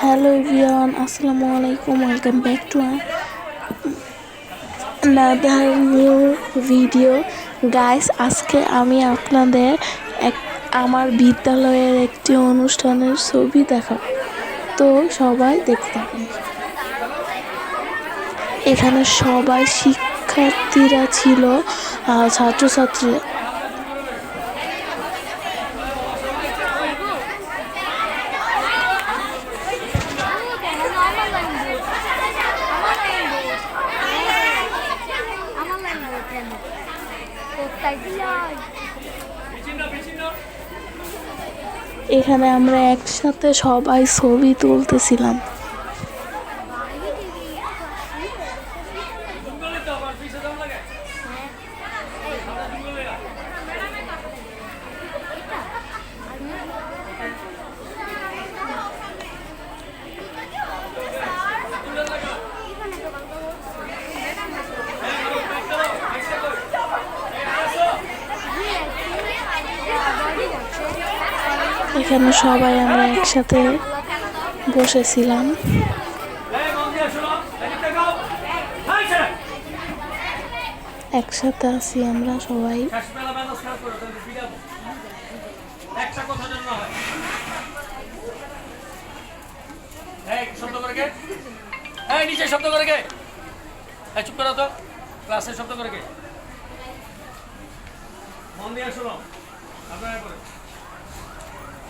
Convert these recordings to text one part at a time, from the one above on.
Hello everyone আসসালামু আলাইকুম welcome back to another new video guys আজকে আমি আপনাদের এক আমার বিদ্যালয়ের একটি অনুষ্ঠানের ছবি দেখাবো। তো সবাই দেখতে থাকুন। এখানে সবাই শিক্ষার্থীরা ছিল আহ, এখানে আমরা একসাথে সবাই ছবি তুলতেছিলাম। এখানে সবাই আমরা একসাথে বসেছিলাম। একসাথে আছি আমরা সবাই। শব্দ করে কে চুপ তো ক্লাসে শব্দ করে কে মন দিয়ে করে ম্যাডাম দয়া করে ম্যাডাম দয়া করে তোমরা এখন কি করবা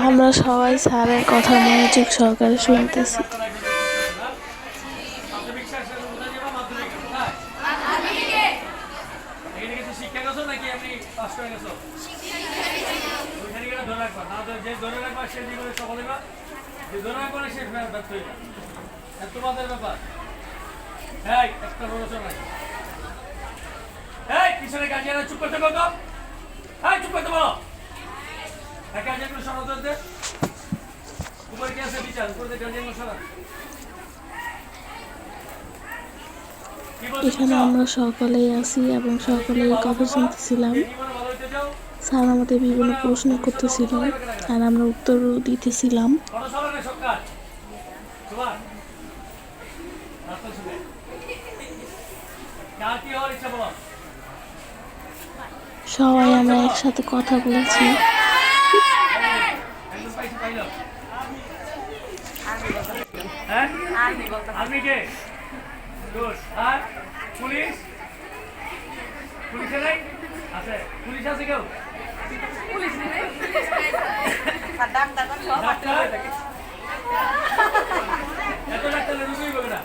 আমরা সবাই স্যারের কথা মনোযোগ সহকারে শুনতেছি ধরে রাখবা। না যে ধরে রাখবা। যে ধরে রাখবা সে ব্যর্থ। এটা তোমাদের ব্যাপার। এই, একটা প্ররোচনা নাই। এই, পিছনে গার্জিয়ানরা চুপ করতে বলো এই, চুপ করতে বলো। এই গার্জিয়ানগুলো সরাতে দে। উপরে কি আছে বিচার? উপরে দিয়ে সরা। এখানে আমরা সকলেই আছি এবং সকলেই কথা শুনতেছিলাম? স্যার আমাদের বিভিন্ন প্রশ্ন করতেছিল আর আমরা উত্তরও দিতেছিলাম সবাই আমরা একসাথে কথা বলেছি। কে? আর পুলিশ পুলিশে নাই। আছে পুলিশ আছে কেউ ডাক্তার? এত ডাক্তার রুগী হবে না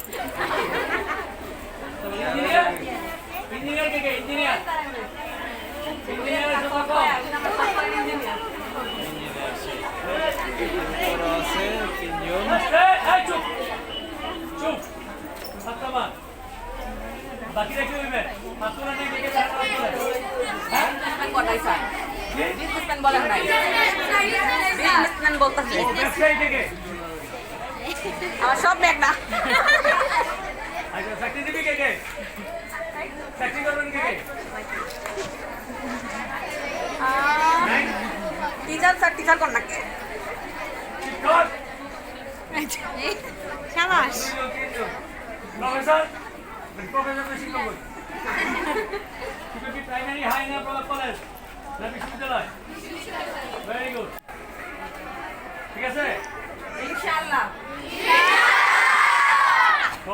ইঞ্জিনিয়ার ইঞ্জিনিয়ার কে কে ইঞ্জিনিয়ার ইঞ্জিনিয়ার জমা কম এই, এই, চুপ চুপ হাতটা বাঁধ। বাকিরা কি হইবে হাত তোলা নেই দেখে হাত তোলা তোলে। হ্যাঁ? কি? বিজনেসম্যান বলেন নাই বিজনেসম্যান বলতেছি ও, ব্যবসায়ী থেকে আমার সব ব্যাগ না। আচ্ছা চাকরি দিবি কে কে? চাকরি করবেন কে কে? টিচার স্যার টিচার কর নাকি? সাবাস। প্রফেসর? প্রফেসর তো শিক্ষক বই। শিক্ষক কি প্রাইমারি হাই না কলেজ না বিশ্ববিদ্যালয়? ভেরি গুড ঠিক আছে? ইনশাআল্লাহ।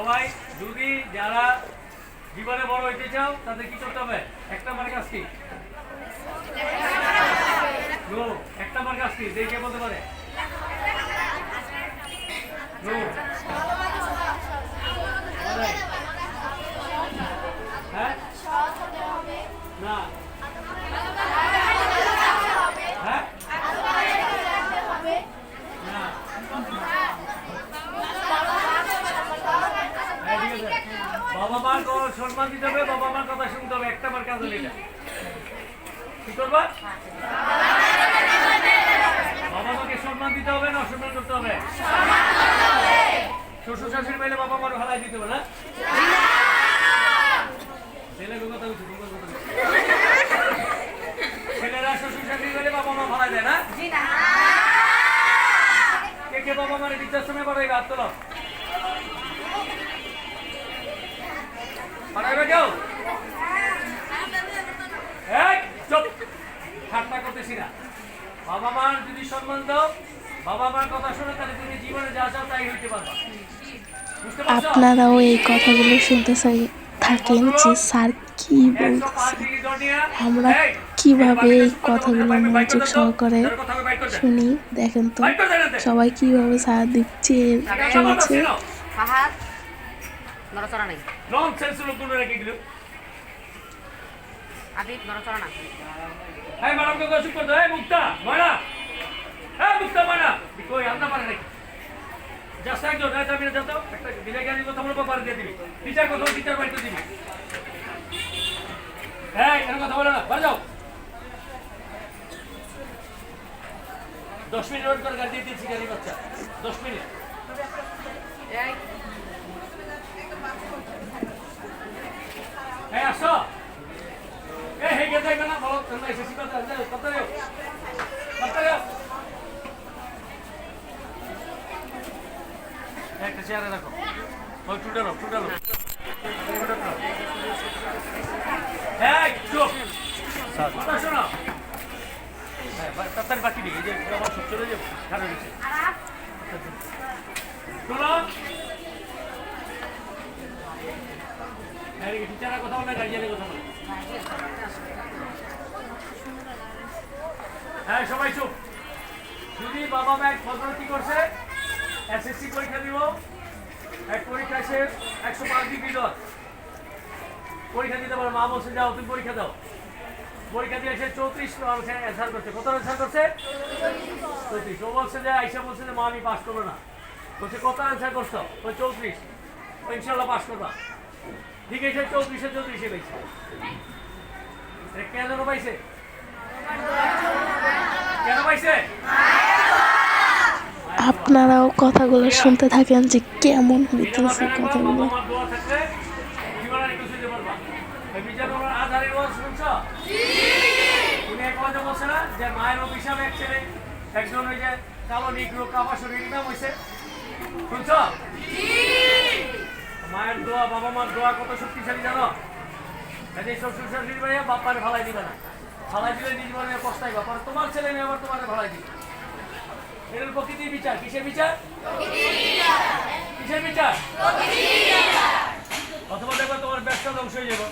সবাই যদি যারা জীবনে বড় হইতে চাও তাদের কি করতে হবে? একটা মার কাজ কি একটা মার কাজ কি দেখে বলতে পারে। সম্মান দিতে হবে বাবা মার কথা শুনতে হবে একটা আমার কাজ লেগে কি করবা? বাবা মাকে সম্মান দিতে হবে না অসম্মান করতে হবে? শ্বশুর শাশুড়ি পাইলে বাবা মার ভালাই দিতে হবে না? ছেলেকে কথা ছেলেরা শ্বশুর শাশুড়ি পাইলে বাবা মা ভালাই দেয় না? কে কে বাবা মারে বৃদ্ধাশ্রমে পাঠাইবে? আত্মলাভ পাঠাইবে কেউ এই চুপ। ঠাট্টা করতেছি না। বাবা মার যদি সম্মান দাও বাবা মার কথা শুনে তাহলে তুমি জীবনে যা চাও তাই হইতে পারবা। আপনারাও এই কথাগুলো শুনতে চাই- থাকেন যে স্যার কি বলতেছে আমরা কীভাবে এই কথাগুলো মনোযোগ সহকারে। শুনি দেখেন তো। সবাই কীভাবে সারা দিচ্ছে জমা রয়েছে করছি না। ফাহাদ নড়াচড়া নাই Nonsense লোকগুলো রেখে দিল। আবিব নড়াচড়া না এই ম্যাডামকে কই চুপ করে এই মুক্তা, ময়না। এই মুক্তা, ময়না। কই, আনতে পারে নাকি? Just একজন, এই তারপরে যাও তো, একটা বিলেকারি কথা বলব, পারে দিয়ে দিবি। টিচার কথা টিচার বাড়িতে দিবি। এই, এরকম কথা বলো না, বাড়ি যাও। দশ মিনিট ওয়েট করে গাড়ি দিয়ে দিচ্ছি গাড়ি বাচ্চা দশ মিনিট এই আসো এই হে গেছে কেন বলো তোমরা এসেছি কথা আছে কথা রেও কথা রেও একটা চেয়ারে রাখো ওই টুটে রাখো টুটে রাখো এই চুপ কথা শোনো হ্যাঁ, বা- তাড়াতাড়ি বাকি নেই এই যে আমার সব চলে যাব কারণ শোনো বলে। হ্যাঁ সবাই চুপ। যদি বাবা মা এক কি করছে? এসএসসি পরীক্ষা দিব। এক পরীক্ষা এসে একশো পাঁচ ডিগ্রি দর পরীক্ষা দিতে পারো। মা বলছে, যাও, তুমি পরীক্ষা দাও। পরীক্ষা দিয়ে এসে চৌত্রিশ অ্যান্সার করছে। কত অ্যান্সার করছে? চৌত্রিশ। ও বলছে যে আইসা বলছে যে মা আমি পাস করব না। বলছে কত অ্যান্সার করছ? ওই চৌত্রিশ। ও ইনশাল্লাহ পাস করবা। ঠিক আছে চৌত্রিশে চৌত্রিশে পাইছে কেন পাইছে? কেন পাইছে? আপনারাও কথাগুলো শুনতে থাকেন যে কেমন হইতেছে কথাগুলো কথাগুলো আমার দোয়া থাকলে জীবনে একটু শুনতে পারবা এই বিচার আমার আধারের ওয়াজ শুনছ তুমি এক কথা বলছে না যে মায়ের অভিশাপে এক ছেলে, একজন ওই যে কালো, নিগ্রো, কাবা শরীর নাম হয়েছে শুনছ? মায়ের দোয়া, বাবা মার দোয়া কত শক্তিশালী জানো? কাজে শ্বশুর শাশুড়ি ভাইয়া বাপারে ভালাই দিবে না। ভালাই দিলে নিজ মনে পস্তাই বাপার তোমার ছেলে মেয়ে আবার তোমার ভালাই দিবে। এটার প্রকৃতির বিচার। কিসের বিচার? কিসের বিচার? অথবা দেখবা তোমার ব্যবসা ধ্বংস হয়ে যাবে।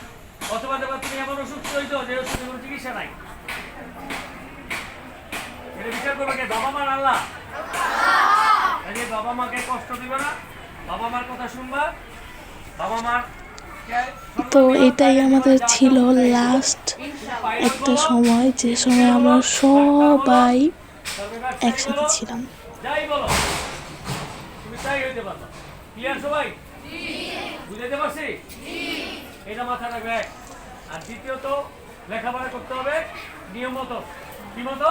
অথবা দেখবা তুমি এমন ওষুধ হইতো যে ওষুধের কোনো চিকিৎসা নাই। বিচার করবে কে? বাবা মার আল্লাহ। কাজে বাবা মাকে কষ্ট দিবে না। বাবা মার কথা শুনবা। বাবা মার তো এটাই আমাদের ছিল লাস্ট একটা সময় যে সময় আমরা সবাই একসাথে ছিলাম। যাই বলো। তুমি তাই হইতে পারো। ক্লিয়ার সবাই? বুঝাইতে পারছি? এটা মাথা রাখবে। আর দ্বিতীয়ত লেখাপড়া করতে হবে নিয়ম মতো।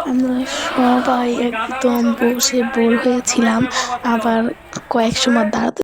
আমরা সবাই একদম বসে বোর হয়েছিলাম আবার কয়েক সময় দাঁড়াতে